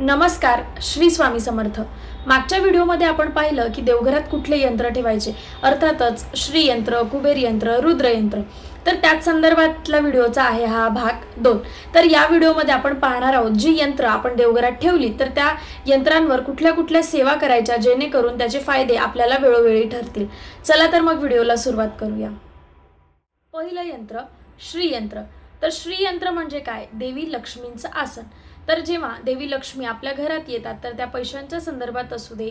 नमस्कार श्री स्वामी समर्थ. मागच्या व्हिडिओमध्ये आपण पाहिलं की देवघरात कुठले यंत्र ठेवायचे? अर्थातच श्रीयंत्र कुबेर यंत्र रुद्रयंत्र. तर त्याच संदर्भातला व्हिडिओचा आहे हा भाग दोन. तर या व्हिडिओमध्ये आपण पाहणार आहोत जी यंत्र आपण देवघरात ठेवली तर त्या यंत्रांवर कुठल्या कुठल्या सेवा करायच्या जेणेकरून त्याचे फायदे आपल्याला वेळोवेळी ठरतील. चला तर मग व्हिडिओला सुरुवात करूया. पहिलं यंत्र श्रीयंत्र. तर श्रीयंत्र म्हणजे काय? देवी लक्ष्मींचं आसन. तर जेव्हा देवी लक्ष्मी आपल्या घरात येतात तर त्या पैशांच्या संदर्भात असू दे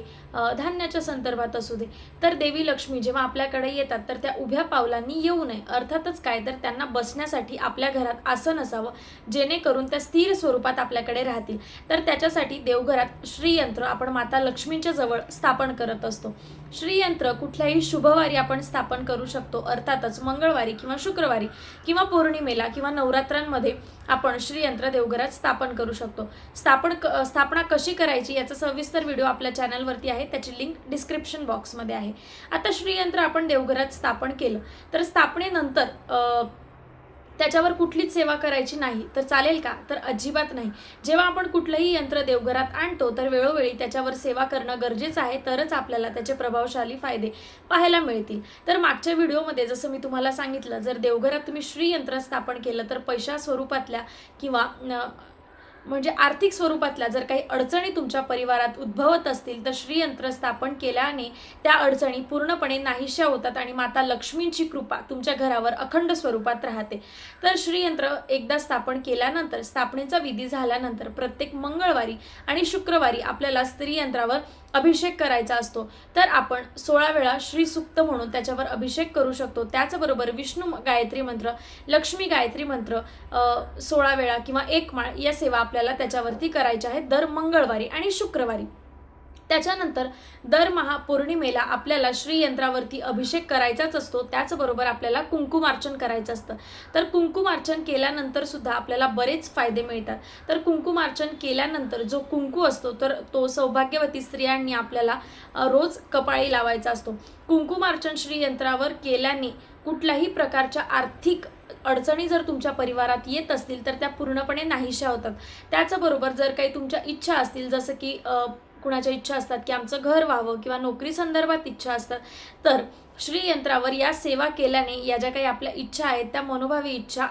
धान्याच्या संदर्भात असू दे तर देवी लक्ष्मी जेव्हा आपल्याकडे येतात तर त्या उभ्या पावलांनी येऊ नये. अर्थातच काय? तर त्यांना बसण्यासाठी आपल्या घरात आसन असावं जेणेकरून त्या स्थिर स्वरूपात आपल्याकडे राहतील. तर त्याच्यासाठी देवघरात श्रीयंत्र आपण माता लक्ष्मींच्या जवळ स्थापन करत असतो. श्रीयंत्र कुठल्याही शुभवारी आपण स्थापन करू शकतो. अर्थातच मंगळवारी किंवा शुक्रवारी किंवा पौर्णिमेला किंवा नवरात्रांमध्ये आपण श्रीयंत्र देवघरात स्थापन करू शकतो. स्थापन क स्थापना कशी करायची याचा सविस्तर व्हिडिओ आपल्या चॅनलवरती आहे. त्याची लिंक डिस्क्रिप्शन बॉक्समध्ये आहे. आता श्रीयंत्र आपण देवघरात स्थापन केलं. तर स्थापनेनंतर त्याच्यावर कुठलीच सेवा करायची नाही. तर चालेल का? तर अजिबात नाही. जेव्हा आपण कुठलंही यंत्र देवघरात आणतो तर वेळोवेळी त्याच्यावर सेवा करणं गरजेचं आहे. तरच आपल्याला त्याचे प्रभावशाली फायदे पाहायला मिळतील. तर मागच्या व्हिडिओमध्ये जसं मी तुम्हाला सांगितलं जर देवघरात तुम्ही श्रीयंत्र स्थापन केलं तर पैशा स्वरूपातल्या किंवा म्हणजे आर्थिक स्वरूपातल्या जर काही अडचणी तुमच्या परिवारात उद्भवत असतील तर श्रीयंत्र स्थापन केल्याने त्या अडचणी पूर्णपणे नाहीशा होतात आणि माता लक्ष्मींची कृपा तुमच्या घरावर अखंड स्वरूपात राहते. तर श्रीयंत्र एकदा स्थापन केल्यानंतर स्थापनेचा विधी झाल्यानंतर प्रत्येक मंगळवारी आणि शुक्रवारी आपल्याला स्त्रीयंत्रावर अभिषेक करायचा असतो. तर आपण सोळा वेळा श्रीसुक्त म्हणून त्याच्यावर अभिषेक करू शकतो. त्याचबरोबर विष्णू गायत्री मंत्र लक्ष्मी गायत्री मंत्र सोळा वेळा किंवा एक माळ या सेवा आपल्याला त्याच्यावरती करायच्या आहेत. दर मंगळवारी आणि शुक्रवारी. त्याच्यानंतर दरमहा पौर्णिमेला आपल्याला श्रीयंत्रावरती अभिषेक करायचाच असतो. त्याचबरोबर आपल्याला कुंकुमार्चन करायचं असतं. तर कुंकुमार्चन केल्यानंतर सुद्धा आपल्याला बरेच फायदे मिळतात. तर कुंकुमार्चन केल्यानंतर जो कुंकू असतो तर तो सौभाग्यवती स्त्रियांनी आपल्याला रोज कपाळी लावायचा असतो. कुंकुमार्चन श्रीयंत्रावर केल्याने कुठल्याही प्रकारच्या आर्थिक अडचणी जर तुमच्या परिवारात येत असतील तर त्या पूर्णपणे नाहीशा होतात. त्याचबरोबर जर काही तुमच्या इच्छा असतील जसं की कुणाच्या इच्छा असतात की आमचं घर व्हावं किंवा नोकरी संदर्भात इच्छा असतात तर श्रीयंत्रावर या सेवा केल्याने या ज्या काही आपल्या इच्छा आहेत त्या मनोभावी इच्छा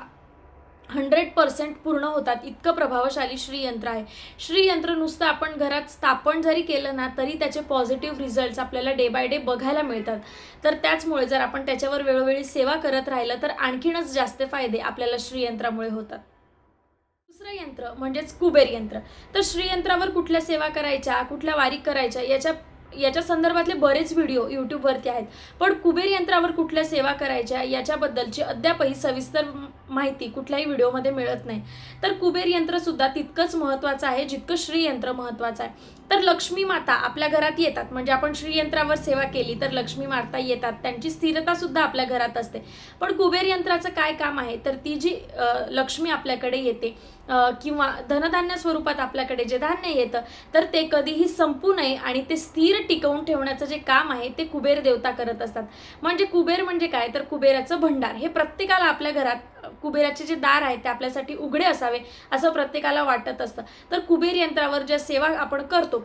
हंड्रेड पर्सेंट पूर्ण होतात. इतकं प्रभावशाली श्रीयंत्र आहे. श्रीयंत्र नुसतं आपण घरात स्थापन जरी केलं ना तरी त्याचे पॉझिटिव्ह रिझल्ट्स आपल्याला डे बाय डे बघायला मिळतात. तर त्याचमुळे जर आपण त्याच्यावर वेळोवेळी सेवा करत राहिलं तर आणखीनच जास्त फायदे आपल्याला श्रीयंत्रामुळे होतात. दुसरं यंत्र म्हणजेच कुबेर यंत्र. तर श्रीयंत्रावर कुठल्या सेवा करायच्या कुठल्या वारीक करायच्या याच्या याच्या संदर्भातले बरेच व्हिडिओ यूट्यूबवरती आहेत. पण कुबेर यंत्रावर कुठल्या सेवा करायच्या याच्याबद्दलची अद्यापही सविस्तर माहिती कुठल्याही व्हिडिओमध्ये मिळत नाही. तर कुबेर यंत्रसुद्धा तितकंच महत्त्वाचं आहे जितकं श्रीयंत्र महत्त्वाचं आहे. तर लक्ष्मी माता आपल्या घरात येतात. म्हणजे आपण श्रीयंत्रावर सेवा केली तर लक्ष्मी माता येतात. त्यांची स्थिरता सुद्धा आपल्या घरात असते. पण कुबेर यंत्राचं काय काम आहे? तर ती जी लक्ष्मी आपल्याकडे येते किंवा धनधान्य स्वरूपात आपल्याकडे जे धान्य येतं तर ते कधीही संपू नये आणि ते स्थिर टिकवून ठेवण्याचं जे काम आहे ते कुबेर देवता करत असतात. म्हणजे कुबेर म्हणजे काय? तर कुबेराचं भंडार. हे प्रत्येकाला आपल्या घरात कुबेराचे जे दार आहेत ते आपल्यासाठी उघडे असावे असं प्रत्येकाला वाटत असतं. तर कुबेर यंत्रावर ज्या सेवा आपण करतो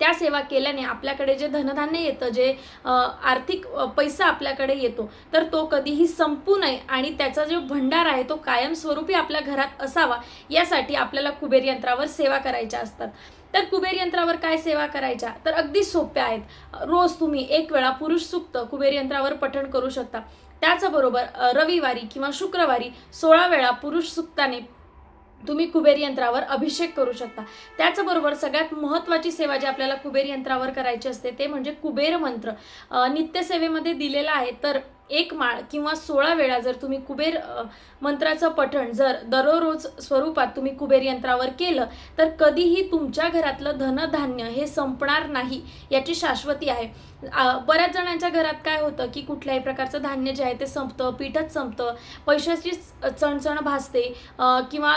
त्या सेवा केल्याने आपल्याकडे जे धनधान्य येतं जे आर्थिक पैसा आपल्याकडे येतो तर तो कधीही संपू नये आणि त्याचा जो भंडार आहे तो कायमस्वरूपी आपल्या घरात असावा यासाठी आपल्याला कुबेर यंत्रावर सेवा करायच्या असतात. तर कुबेर यंत्रावर काय सेवा करायच्या? तर अगदी सोप्या आहेत. रोज तुम्ही एक वेळा पुरुष सुक्त कुबेर यंत्रावर पठण करू शकता. त्याचबरोबर रविवारी किंवा शुक्रवारी सोळा वेळा पुरुष सुक्ताने तुम्ही कुबेर यंत्रावर अभिषेक करू शकता. त्याचबरोबर सगळ्यात महत्त्वाची सेवा जी आपल्याला कुबेर यंत्रावर करायची असते ते म्हणजे कुबेर मंत्र. नित्यसेवेमध्ये दिलेला आहे तर एक माळ किंवा सोळा वेळा जर तुम्ही कुबेर मंत्राचं पठण जर दररोज स्वरूपात तुम्ही कुबेर यंत्रावर केलं तर कधीही तुमच्या घरातलं धनधान्य हे संपणार नाही याची शाश्वती आहे. बऱ्याच जणांच्या घरात काय होतं की कुठल्याही प्रकारचं धान्य जे आहे ते संपतं पीठच संपतं पैशाची चणचण भासते किंवा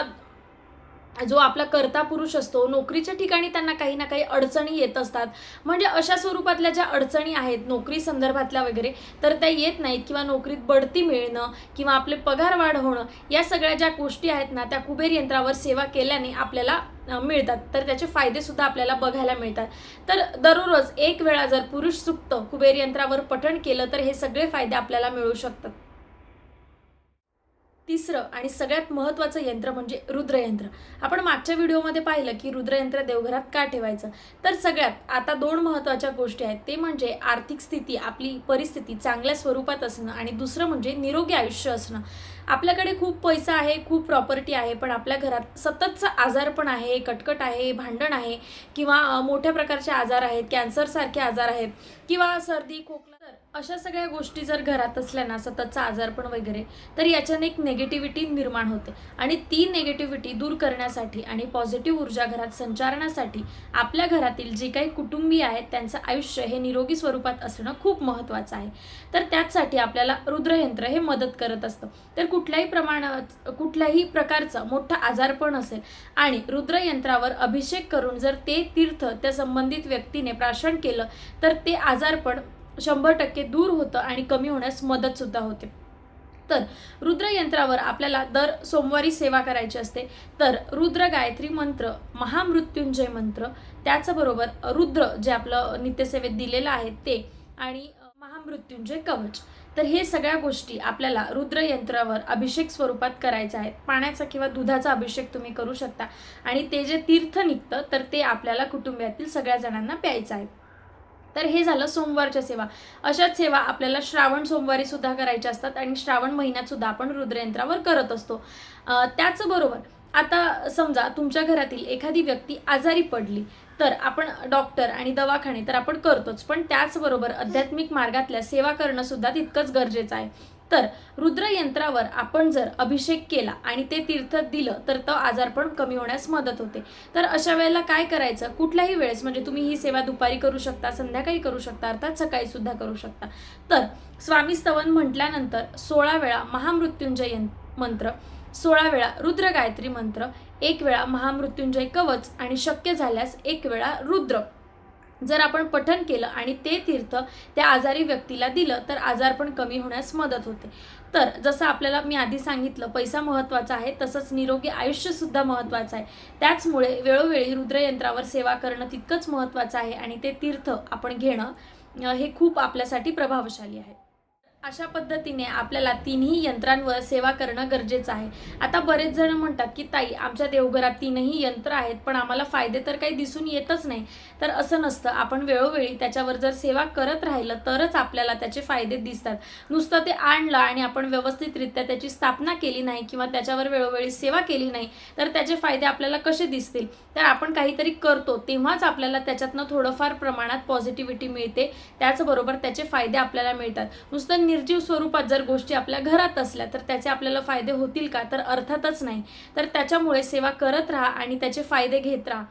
जो आपला कर्ता पुरुष असतो नोकरीच्या ठिकाणी त्यांना काही ना काही अडचणी येत असतात. म्हणजे अशा स्वरूपातल्या ज्या अडचणी आहेत नोकरी संदर्भातल्या वगैरे तर त्या येत नाहीत किंवा नोकरीत बढती मिळणं किंवा आपले पगार वाढ होणं या सगळ्या ज्या गोष्टी आहेत ना त्या कुबेर यंत्रावर सेवा केल्याने आपल्याला मिळतात. तर त्याचे फायदे सुद्धा आपल्याला बघायला मिळतात. तर दररोज एक वेळा जर पुरुष सुक्त कुबेर यंत्रावर पठण केलं तर हे सगळे फायदे आपल्याला मिळू शकतात. तिसरं आणि सगळ्यात महत्त्वाचं यंत्र म्हणजे रुद्रयंत्र. आपण मागच्या व्हिडिओमध्ये पाहिलं की रुद्रयंत्र देवघरात का ठेवायचं? तर सगळ्यात आता दोन महत्त्वाच्या गोष्टी आहेत. ते म्हणजे आर्थिक स्थिती आपली परिस्थिती चांगल्या स्वरूपात असणं आणि दुसरं म्हणजे निरोगी आयुष्य असणं. आपल्याकडे खूप पैसा आहे खूप प्रॉपर्टी आहे पण आपल्या घरात सततचा आजारपण आहे कटकट आहे भांडण आहे किंवा मोठ्या प्रकारचे आजार आहेत कॅन्सरसारखे आजार आहेत किंवा सर्दी खोकला अशा सगळ्या गोष्टी जर घरात असल्या ना सततचा आजारपण वगैरे तर याच्याने एक नेगेटिव्हिटी निर्माण होते. आणि ती नेगेटिव्हिटी दूर करण्यासाठी आणि पॉझिटिव्ह ऊर्जा घरात संचारण्यासाठी आपल्या घरातील जे काही कुटुंबीय आहेत त्यांचं आयुष्य हे निरोगी स्वरूपात असणं खूप महत्त्वाचं आहे. तर त्याचसाठी आपल्याला रुद्रयंत्र हे मदत करत असतं. तर कुठल्याही प्रमाणात कुठल्याही प्रकारचं मोठं आजारपण असेल आणि रुद्रयंत्रावर अभिषेक करून जर ते तीर्थ त्या संबंधित व्यक्तीने प्राशन केलं तर ते आजारपण शंभर टक्के दूर होतं आणि कमी होण्यास मदतसुद्धा होते. तर रुद्रयंत्रावर आपल्याला दर सोमवारी सेवा करायची असते. तर रुद्र गायत्री मंत्र महामृत्युंजय मंत्र त्याचबरोबर रुद्र जे आपलं नित्यसेवेत दिलेलं आहे ते आणि महामृत्युंजय कवच. तर हे सगळ्या गोष्टी आपल्याला रुद्रयंत्रावर अभिषेक स्वरूपात करायचा आहे पाण्याचा किंवा दुधाचा अभिषेक तुम्ही करू शकता. आणि ते जे तीर्थ निघतं तर ते आपल्याला कुटुंबातील सगळ्या जणांना प्यायचं आहे. तर हे झालं सोमवारच्या सेवा. अशाच सेवा आपल्याला श्रावण सोमवारी सुद्धा करायच्या असतात आणि श्रावण महिन्यात सुद्धा आपण रुद्रयंत्रावर करत असतो. त्याचबरोबर आता समजा तुमच्या घरातील एखादी व्यक्ती आजारी पडली तर आपण डॉक्टर आणि दवाखाने तर आपण करतोच पण त्याचबरोबर आध्यात्मिक मार्गातल्या सेवा करणं सुद्धा तितकंच गरजेचं आहे. तर रुद्रयंत्रावर आपण जर अभिषेक केला आणि ते तीर्थ दिलं तर तो आजारपण कमी होण्यास मदत होते. तर अशा वेळेला काय करायचं? कुठल्याही वेळेस म्हणजे तुम्ही ही सेवा दुपारी करू शकता संध्याकाळी करू शकता अर्थात सकाळी सुद्धा करू शकता. तर स्वामी स्तवन म्हटल्यानंतर सोळा वेळा महामृत्युंजय मंत्र सोळा वेळा रुद्र गायत्री मंत्र एक वेळा महामृत्युंजय कवच आणि शक्य झाल्यास एक वेळा रुद्र. जर आपण पठन केलं आणि ते तीर्थ त्या आजारी व्यक्तीला दिलं तर आजारपण कमी होण्यास मदत होते. तर जसं आपल्याला मी आधी सांगितलं पैसा महत्त्वाचा आहे तसंच निरोगी आयुष्यसुद्धा महत्त्वाचं आहे. त्याचमुळे वेळोवेळी रुद्रयंत्रावर सेवा करणं तितकंच महत्त्वाचं आहे आणि ते तीर्थ आपण घेणं हे खूप आपल्यासाठी प्रभावशाली आहे. अशा पद्धतीने आपल्याला तिन्ही यंत्रांवर सेवा करणं गरजेचं आहे. आता बरेच जण म्हणतात की ताई आमच्या देवघरात तीनही यंत्र आहेत पण आम्हाला फायदे तर काही दिसून येतच नाही. तर असं नसतं. आपण वेळोवेळी त्याच्यावर जर सेवा करत राहिलं तरच आपल्याला त्याचे फायदे दिसतात. नुसतं ते आणलं आणि आपण व्यवस्थितरित्या त्याची स्थापना केली नाही किंवा त्याच्यावर वेळोवेळी सेवा केली नाही तर त्याचे फायदे आपल्याला कसे दिसतील? तर आपण काहीतरी करतो तेव्हाच आपल्याला त्याच्यातनं थोडंफार प्रमाणात पॉझिटिव्हिटी मिळते. त्याचबरोबर त्याचे फायदे आपल्याला मिळतात. नुसतं निर्जीव स्वरूपात जर गोष्टी आपल्या घरात असल्या तर त्याचे आपल्याला फायदे होतील का? तर अर्थातच नाही. तर त्याच्यामुळे सेवा करत राहा आणि त्याचे फायदे घेत राहा.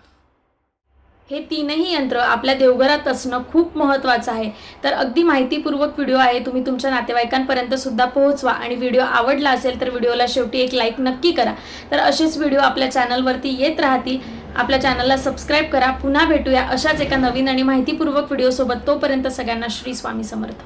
हे तीनही यंत्र आपल्या देवघरात असणं खूप महत्त्वाचं आहे. तर अगदी माहितीपूर्वक व्हिडिओ आहे तुम्ही तुमच्या नातेवाईकांपर्यंत सुद्धा पोहोचवा आणि व्हिडिओ आवडला असेल तर व्हिडिओला शेवटी एक लाईक नक्की करा. तर असेच व्हिडिओ आपल्या चॅनलवरती येत राहतील. आपल्या चॅनलला सबस्क्राईब करा. पुन्हा भेटूया अशाच एका नवीन आणि माहितीपूर्वक व्हिडिओसोबत. तोपर्यंत सगळ्यांना श्री स्वामी समर्थ.